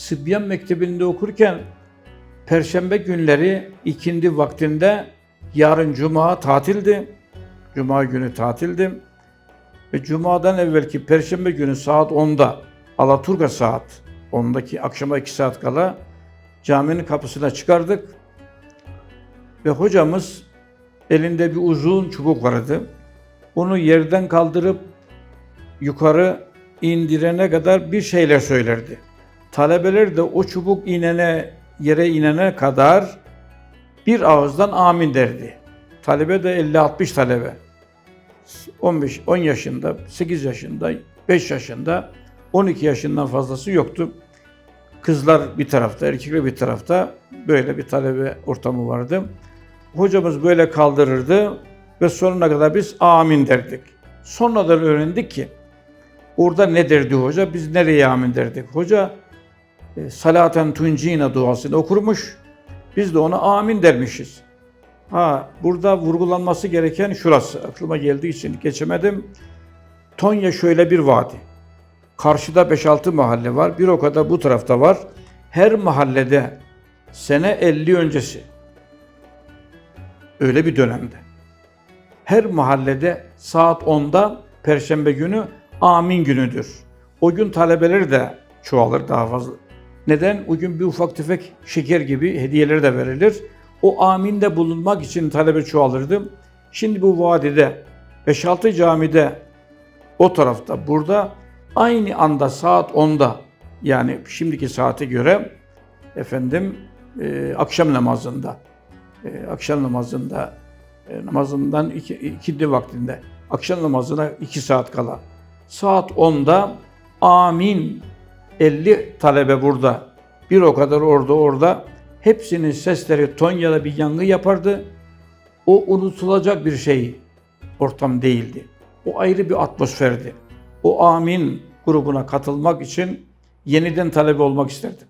Sıbyan Mektebi'nde okurken Perşembe günleri ikindi vaktinde yarın Cuma tatildi. Cuma günü tatildi. Ve Cuma'dan evvelki Perşembe günü saat 10'da Alaturka saat 10'daki akşama 2 saat kala caminin kapısına çıkardık. Ve hocamız elinde bir uzun çubuk vardı. Onu yerden kaldırıp yukarı indirene kadar bir şeyler söylerdi. Talebeler de o çubuk inene, yere inene kadar bir ağızdan amin derdi. Talebe de 50-60 talebe. 15, 10 yaşında, 8 yaşında, 5 yaşında, 12 yaşından fazlası yoktu. Kızlar bir tarafta, erkekler bir tarafta böyle bir talebe ortamı vardı. Hocamız böyle kaldırırdı ve sonuna kadar biz amin derdik. Sonradan öğrendik ki orada ne derdi hoca, biz nereye amin derdik. Hoca salaten tuncina duasını okurmuş, biz de ona amin dermişiz. Ha burada vurgulanması gereken şurası. Aklıma geldiği için geçemedim. Tonya şöyle bir vadi. Karşıda 5-6 mahalle var. Bir o kadar bu tarafta var. Her mahallede sene 50 öncesi. Öyle bir dönemde. Her mahallede saat 10'da Perşembe günü amin günüdür. O gün talebeler de çoğalır daha fazla. Neden? O gün bir ufak tefek şeker gibi hediyeler de verilir. O aminde bulunmak için talebe çoğalırdı. Şimdi bu vadide 5-6 camide o tarafta burada aynı anda saat 10'da yani şimdiki saate göre efendim e, akşam namazında e, akşam namazında e, namazından iki, ikindi vaktinde akşam namazına 2 saat kala saat 10'da amin 50 talebe burada bir o kadar orada orada hepsinin sesleri Tonya'da bir yangın yapardı. O unutulacak bir şey ortam değildi. O ayrı bir atmosferdi. O amin grubuna katılmak için yeniden talebe olmak isterdim.